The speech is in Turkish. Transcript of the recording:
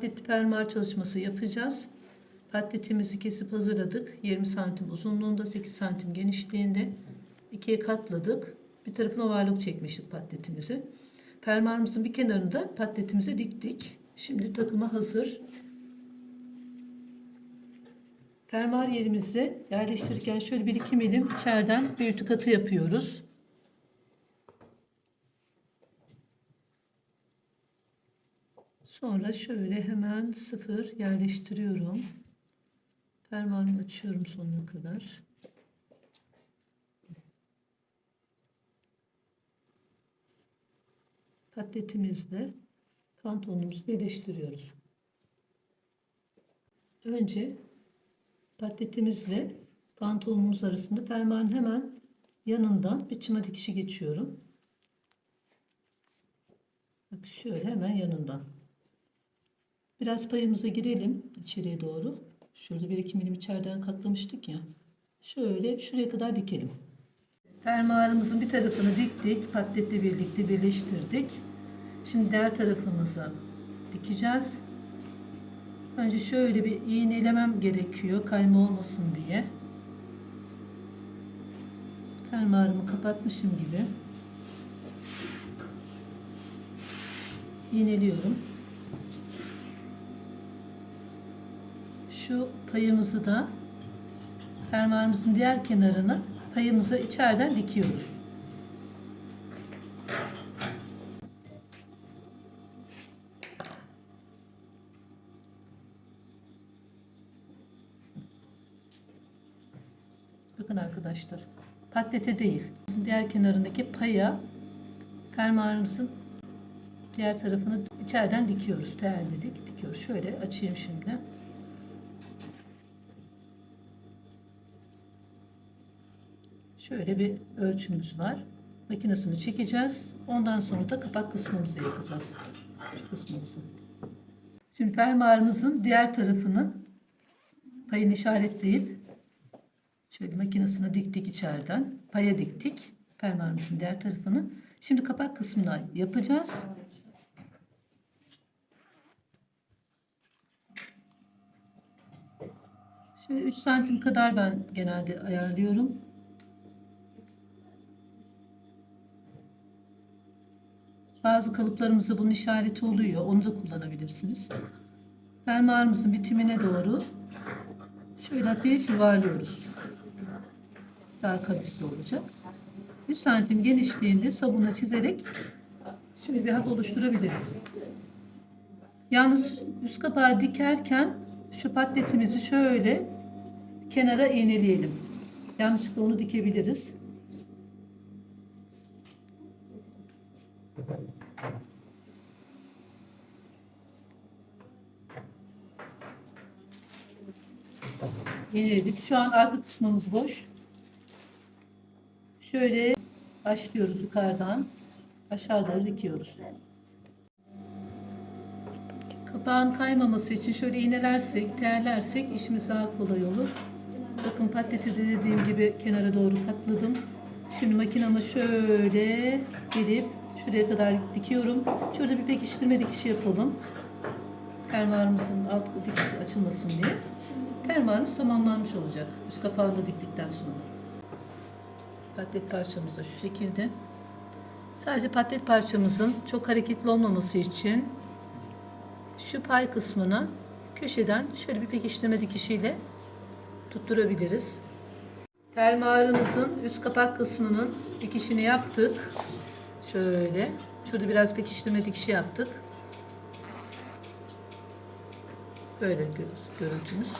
Patletli fermuar çalışması yapacağız. Patletimizi kesip hazırladık. 20 santim uzunluğunda, 8 santim genişliğinde. ikiye katladık. Bir tarafına ovarlık çekmiştik patletimizi. Fermuarımızın bir kenarını da patletimize diktik. Şimdi takıma hazır. Fermuar yerimizi yerleştirirken şöyle bir iki milim içeriden bir ütü katı yapıyoruz. Sonra şöyle hemen sıfır yerleştiriyorum. Fermuarımı açıyorum sonuna kadar. Patletimizle pantolonumuzu birleştiriyoruz. Önce patletimizle pantolonumuz arasında fermuarın hemen yanından bir çıma dikişi geçiyorum. Bak şöyle hemen yanından. Biraz payımıza girelim içeriye doğru. Şurada bir iki milim içeriden katlamıştık ya. Şöyle şuraya kadar dikelim. Fermuarımızın bir tarafını diktik. Patletle birlikte birleştirdik. Şimdi diğer tarafımıza dikeceğiz. Önce şöyle bir iğnelemem gerekiyor kayma olmasın diye. Fermuarımı kapatmışım gibi. İğneliyorum. Şu payımızı da fermuarımızın diğer kenarını payımıza içeriden dikiyoruz. Bakın arkadaşlar. Patlete değil. Diğer kenarındaki paya fermuarımızın diğer tarafını içeriden dikiyoruz. Terledik. Dikiyoruz. Şöyle açayım şimdi. Şöyle bir ölçümüz var. Makinesini çekeceğiz. Ondan sonra da kapak kısmımızı yapacağız. Şu kısmımızı. Şimdi fermuarımızın diğer tarafını payını işaretleyip şöyle makinesini diktik içeriden. Paya diktik. Fermuarımızın diğer tarafını. Şimdi kapak kısmını yapacağız. Şöyle 3 santim kadar ben genelde ayarlıyorum. Bazı kalıplarımızda bunun işareti oluyor. Onu da kullanabilirsiniz. Fermuarımızın bitimine doğru şöyle hafif yuvarlıyoruz. Daha kavisli olacak. 3 santim genişliğinde sabunla çizerek şöyle bir hat oluşturabiliriz. Yalnız üst kapağı dikerken şu patletimizi şöyle kenara iğneleyelim. Yanlışlıkla onu dikebiliriz. Yeniledik. Şu an arka kısmımız boş. Şöyle başlıyoruz yukarıdan. Aşağı doğru dikiyoruz. Kapağın kaymaması için şöyle iğnelersek, terlersek işimiz daha kolay olur. Bakın patleti de dediğim gibi kenara doğru katladım. Şimdi makinamı şöyle gelip şuraya kadar dikiyorum. Şurada bir pekiştirme dikişi yapalım. Fermuarımızın alt dikişi açılmasın diye. Fermuarımız tamamlanmış olacak. Üst kapağını da diktikten sonra. Patlet parçamız da şu şekilde. Sadece patlet parçamızın çok hareketli olmaması için şu pay kısmına köşeden şöyle bir pekiştirme dikişiyle tutturabiliriz. Fermuarımızın üst kapak kısmının dikişini yaptık. Şöyle. Şurada biraz pekiştirme dikişi yaptık. Böyle görüntümüz.